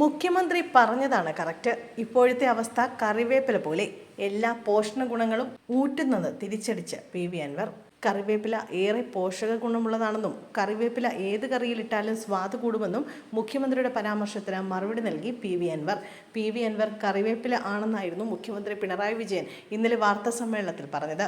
മുഖ്യമന്ത്രി പറഞ്ഞതാണ് കറക്റ്റ്. ഇപ്പോഴത്തെ അവസ്ഥ കറിവേപ്പില പോലെ എല്ലാ പോഷണ ഗുണങ്ങളും ഊറ്റുന്നത് തിരിച്ചടിച്ച് പി വി അൻവർ. കറിവേപ്പില ഏറെ പോഷക ഗുണമുള്ളതാണെന്നും കറിവേപ്പില ഏത് കറിയിലിട്ടാലും സ്വാദ് കൂടുമെന്നും മുഖ്യമന്ത്രിയുടെ പരാമർശത്തിന് മറുപടി നൽകി P V Anvar. P V Anvar കറിവേപ്പില ആണെന്നായിരുന്നു മുഖ്യമന്ത്രി പിണറായി വിജയൻ ഇന്നലെ വാർത്താ സമ്മേളനത്തിൽ പറഞ്ഞത്.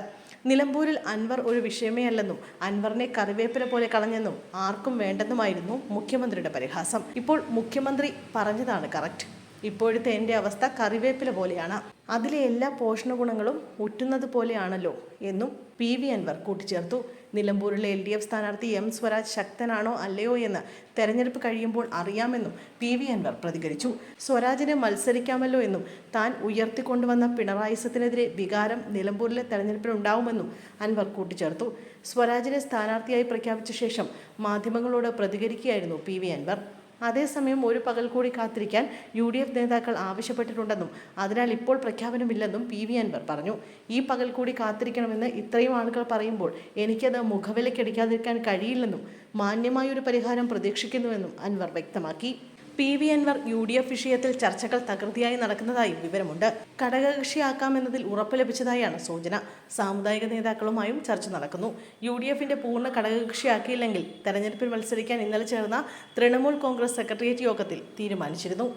നിലമ്പൂരിൽ അൻവർ ഒരു വിഷയമേ അല്ലെന്നും അൻവറിനെ കറിവേപ്പില പോലെ കളഞ്ഞെന്നും ആർക്കും വേണ്ടെന്നുമായിരുന്നു മുഖ്യമന്ത്രിയുടെ പരിഹാസം. ഇപ്പോൾ മുഖ്യമന്ത്രി പറഞ്ഞതാണ് കറക്റ്റ്. ഇപ്പോഴത്തെ എന്റെ അവസ്ഥ കറിവേപ്പില പോലെയാണ്. അതിലെ എല്ലാ പോഷണ ഗുണങ്ങളും ഉറ്റുന്നത് പോലെയാണല്ലോ എന്നും പി വി അൻവർ കൂട്ടിച്ചേർത്തു. നിലമ്പൂരിലെ എൽ ഡി എഫ് സ്ഥാനാർത്ഥി എം സ്വരാജ് ശക്തനാണോ അല്ലയോ എന്ന് തെരഞ്ഞെടുപ്പ് കഴിയുമ്പോൾ അറിയാമെന്നും പി വി അൻവർ പ്രതികരിച്ചു. സ്വരാജിനെ മത്സരിക്കാമല്ലോ എന്നും താൻ ഉയർത്തിക്കൊണ്ടുവന്ന പിണറായിസത്തിനെതിരെ വികാരം നിലമ്പൂരിലെ തെരഞ്ഞെടുപ്പിൽ ഉണ്ടാവുമെന്നും അൻവർ കൂട്ടിച്ചേർത്തു. സ്വരാജിനെ സ്ഥാനാർത്ഥിയായി പ്രഖ്യാപിച്ച ശേഷം മാധ്യമങ്ങളോട് പ്രതികരിക്കുകയായിരുന്നു പി വി അൻവർ. അതേസമയം ഒരു പകൽ കൂടി കാത്തിരിക്കാൻ യു ഡി എഫ് നേതാക്കൾ ആവശ്യപ്പെട്ടിട്ടുണ്ടെന്നും അതിനാൽ ഇപ്പോൾ പ്രഖ്യാപനമില്ലെന്നും പി വി അൻവർ പറഞ്ഞു. ഈ പകൽ കൂടി കാത്തിരിക്കണമെന്ന് ഇത്രയും ആളുകൾ പറയുമ്പോൾ എനിക്കത് മുഖവിലയ്ക്കടിക്കാതിരിക്കാൻ കഴിയില്ലെന്നും മാന്യമായൊരു പരിഹാരം പ്രതീക്ഷിക്കുന്നുവെന്നും അൻവർ വ്യക്തമാക്കി. P V Anvar U D F വിഷയത്തിൽ ചർച്ചകൾ തകൃതിയായി നടക്കുന്നതായും വിവരമുണ്ട്. ഘടകകക്ഷിയാക്കാമെന്നതിൽ ഉറപ്പ് ലഭിച്ചതായാണ് സൂചന. സാമുദായിക നേതാക്കളുമായും ചർച്ച നടക്കുന്നു. യു ഡി എഫിന്റെ പൂർണ ഘടകകക്ഷിയാക്കിയില്ലെങ്കിൽ തെരഞ്ഞെടുപ്പിൽ മത്സരിക്കാൻ ഇന്നലെ ചേർന്ന തൃണമൂൽ കോൺഗ്രസ് സെക്രട്ടേറിയറ്റ് യോഗത്തിൽ തീരുമാനിച്ചിരുന്നു.